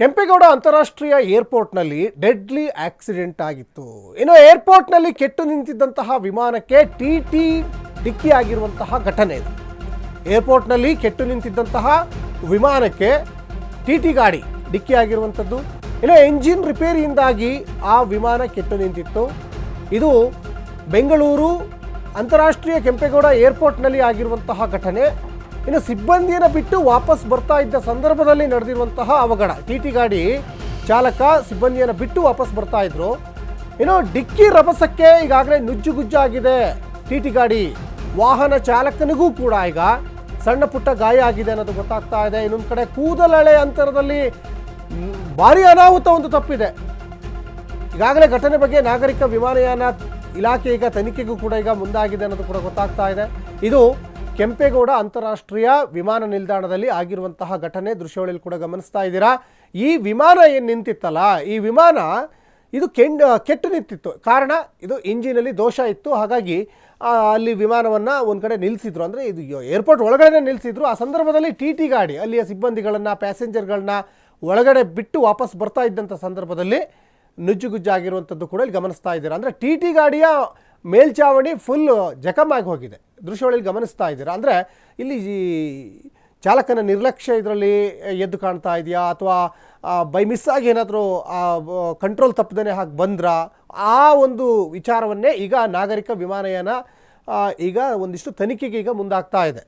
ಕೆಂಪೇಗೌಡ ಅಂತಾರಾಷ್ಟ್ರೀಯ ಏರ್ಪೋರ್ಟ್ನಲ್ಲಿ deadly accident ಆಗಿತ್ತು. ಇನ್ನು ಏರ್ಪೋರ್ಟ್ನಲ್ಲಿ ಕೆಟ್ಟು ನಿಂತಿದ್ದಂತಹ ವಿಮಾನಕ್ಕೆ ಟಿ ಟಿ ಡಿಕ್ಕಿ ಆಗಿರುವಂತಹ ಘಟನೆ ಇದು. ಏರ್ಪೋರ್ಟ್ನಲ್ಲಿ ಕೆಟ್ಟು ನಿಂತಿದ್ದಂತಹ ವಿಮಾನಕ್ಕೆ ಟಿ ಟಿ ಗಾಡಿ ಡಿಕ್ಕಿ ಆಗಿರುವಂಥದ್ದು. ಇನ್ನು ಎಂಜಿನ್ ರಿಪೇರಿಯಿಂದಾಗಿ ಆ ವಿಮಾನ ಕೆಟ್ಟು ನಿಂತಿತ್ತು. ಇದು ಬೆಂಗಳೂರು ಅಂತಾರಾಷ್ಟ್ರೀಯ ಕೆಂಪೇಗೌಡ ಏರ್ಪೋರ್ಟ್ನಲ್ಲಿ ಆಗಿರುವಂತಹ ಘಟನೆ. ಇನ್ನು ಸಿಬ್ಬಂದಿಯನ್ನು ಬಿಟ್ಟು ವಾಪಸ್ ಬರ್ತಾ ಇದ್ದ ಸಂದರ್ಭದಲ್ಲಿ ನಡೆದಿರುವಂತಹ ಅವಘಡ. ಟಿ ಟಿ ಗಾಡಿ ಚಾಲಕ ಸಿಬ್ಬಂದಿಯನ್ನು ಬಿಟ್ಟು ವಾಪಸ್ ಬರ್ತಾ ಇದ್ರು. ಇನ್ನು ಡಿಕ್ಕಿ ರಭಸಕ್ಕೆ ಈಗಾಗಲೇ ನುಜ್ಜುಗುಜ್ಜಾಗಿದೆ ಟಿ ಟಿ ಗಾಡಿ. ವಾಹನ ಚಾಲಕನಿಗೂ ಕೂಡ ಈಗ ಸಣ್ಣ ಪುಟ್ಟ ಗಾಯ ಆಗಿದೆ ಅನ್ನೋದು ಗೊತ್ತಾಗ್ತಾ ಇದೆ. ಇನ್ನೊಂದು ಕಡೆ ಕೂದಲಳೆ ಅಂತರದಲ್ಲಿ ಭಾರಿ ಅನಾಹುತ ಒಂದು ತಪ್ಪಿದೆ. ಈಗಾಗಲೇ ಘಟನೆ ಬಗ್ಗೆ ನಾಗರಿಕ ವಿಮಾನಯಾನ ಇಲಾಖೆ ಈಗ ತನಿಖೆಗೂ ಕೂಡ ಈಗ ಮುಂದಾಗಿದೆ ಅನ್ನೋದು ಕೂಡ ಗೊತ್ತಾಗ್ತಾ ಇದೆ. ಇದು ಕೆಂಪೇಗೌಡ ಅಂತಾರಾಷ್ಟ್ರೀಯ ವಿಮಾನ ನಿಲ್ದಾಣದಲ್ಲಿ ಆಗಿರುವಂತಹ ಘಟನೆ ದೃಶ್ಯಾವಳಿಯಲ್ಲಿ ಕೂಡ ಗಮನಿಸ್ತಾ ಇದ್ದೀರಾ? ಈ ವಿಮಾನ ಏನು ನಿಂತಿತ್ತಲ್ಲ, ಈ ವಿಮಾನ ಇದು ಕೆಂಡ್, ಕೆಟ್ಟು ನಿಂತಿತ್ತು. ಕಾರಣ, ಇದು ಇಂಜಿನಲ್ಲಿ ದೋಷ ಇತ್ತು. ಹಾಗಾಗಿ ಅಲ್ಲಿ ವಿಮಾನವನ್ನು ಒಂದು ಕಡೆ ನಿಲ್ಲಿಸಿದ್ರು ಅಂದರೆ ಇದು ಏರ್ಪೋರ್ಟ್ ಒಳಗಡೆ ನಿಲ್ಲಿಸಿದ್ರು ಆ ಸಂದರ್ಭದಲ್ಲಿ ಟಿ ಟಿ ಗಾಡಿ, ಅಲ್ಲಿಯ ಸಿಬ್ಬಂದಿಗಳನ್ನು, ಪ್ಯಾಸೆಂಜರ್ಗಳನ್ನ ಒಳಗಡೆ ಬಿಟ್ಟು ವಾಪಸ್ ಬರ್ತಾ ಇದ್ದಂಥ ಸಂದರ್ಭದಲ್ಲಿ ನುಜ್ಜುಗುಜ್ಜಾಗಿರುವಂಥದ್ದು ಕೂಡ ಇಲ್ಲಿ ಗಮನಿಸ್ತಾ ಇದ್ದೀರಾ? ಅಂದರೆ ಟಿ ಟಿ ಗಾಡಿಯ ಮೇಲ್ಚಾವಣಿ ಫುಲ್ ಆಗಿ ಹೋಗಿದೆ. ದೃಶ್ಯಗಳಲ್ಲಿ ಗಮನಿಸ್ತಾ ಇದ್ದೀರಾ? ಅಂದರೆ ಇಲ್ಲಿ ಈ ಚಾಲಕನ ನಿರ್ಲಕ್ಷ್ಯ ಇದರಲ್ಲಿ ಎದ್ದು ಕಾಣ್ತಾ ಇದೆಯಾ? ಅಥವಾ ಬೈ ಮಿಸ್ ಆಗಿ ಏನಾದರೂ ಕಂಟ್ರೋಲ್ ತಪ್ಪದೇ ಹಾಗೆ ಬಂದ್ರಾ? ಆ ಒಂದು ವಿಚಾರವನ್ನೇ ಈಗ ನಾಗರಿಕ ವಿಮಾನಯಾನ ಈಗ ಒಂದಿಷ್ಟು ತನಿಖೆಗೆ ಈಗ ಮುಂದಾಗ್ತಾ ಇದೆ.